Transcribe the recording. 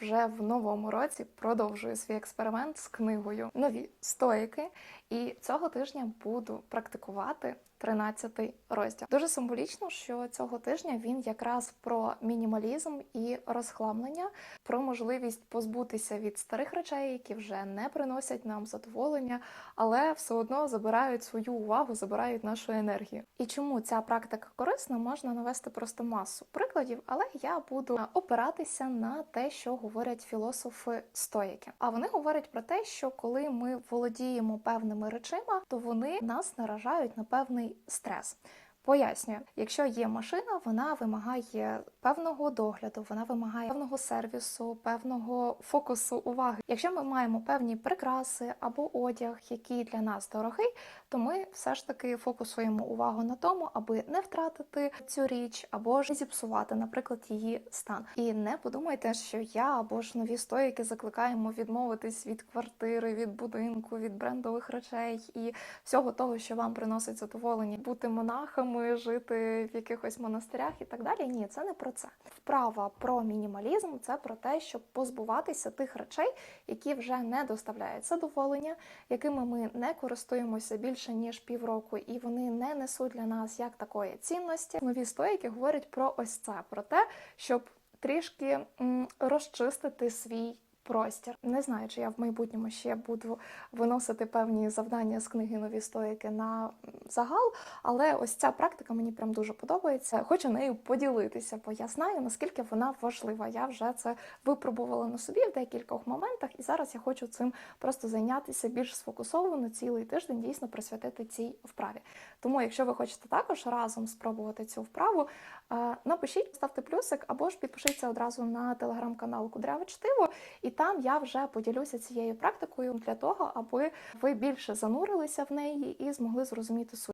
вже в новому році продовжую свій експеримент з книгою Нові стоїки. І цього тижня буду практикувати 13 розділ. Дуже символічно, що цього тижня він якраз про мінімалізм і розхламлення, про можливість позбутися від старих речей, які вже не приносять нам задоволення, але все одно забирають свою увагу, забирають нашу енергію. І чому ця практика корисна, можна навести просто масу прикладів, але я буду опиратися на те, що говорять філософи стоїки. А вони говорять про те, що коли ми володіємо певними речима, то вони нас наражають на певний стрес. Пояснюю, якщо є машина, вона вимагає певного догляду, вона вимагає певного сервісу, певного фокусу уваги. Якщо ми маємо певні прикраси або одяг, який для нас дорогий, то ми все ж таки фокусуємо увагу на тому, аби не втратити цю річ або ж зіпсувати, наприклад, її стан. І не подумайте, що я або ж нові стоїки закликаємо відмовитись від квартири, від будинку, від брендових речей і всього того, що вам приносить задоволення, бути монахами, жити в якихось монастирях і так далі. Ні, це не про це. Вправа про мінімалізм це про те, щоб позбуватися тих речей, які вже не доставляють задоволення, якими ми не користуємося більше ніж півроку, і вони не несуть для нас як такої цінності. Нові стоїки говорять про ось це, про те, щоб трішки розчистити свій. Простір не знаю, чи я в майбутньому ще буду виносити певні завдання з книги нові стоїки на загал, але ось ця практика мені прям дуже подобається. Хочу нею поділитися, бо я знаю наскільки вона важлива. Я вже це випробувала на собі в декількох моментах, і зараз я хочу цим просто зайнятися більш сфокусовано цілий тиждень, дійсно присвятити цій вправі. Тому, якщо ви хочете також разом спробувати цю вправу, е, напишіть, ставте плюсик або ж підпишіться одразу на телеграм-канал Кудряве Чтиво, і там я вже поділюся цією практикою для того, аби ви більше занурилися в неї і змогли зрозуміти суть.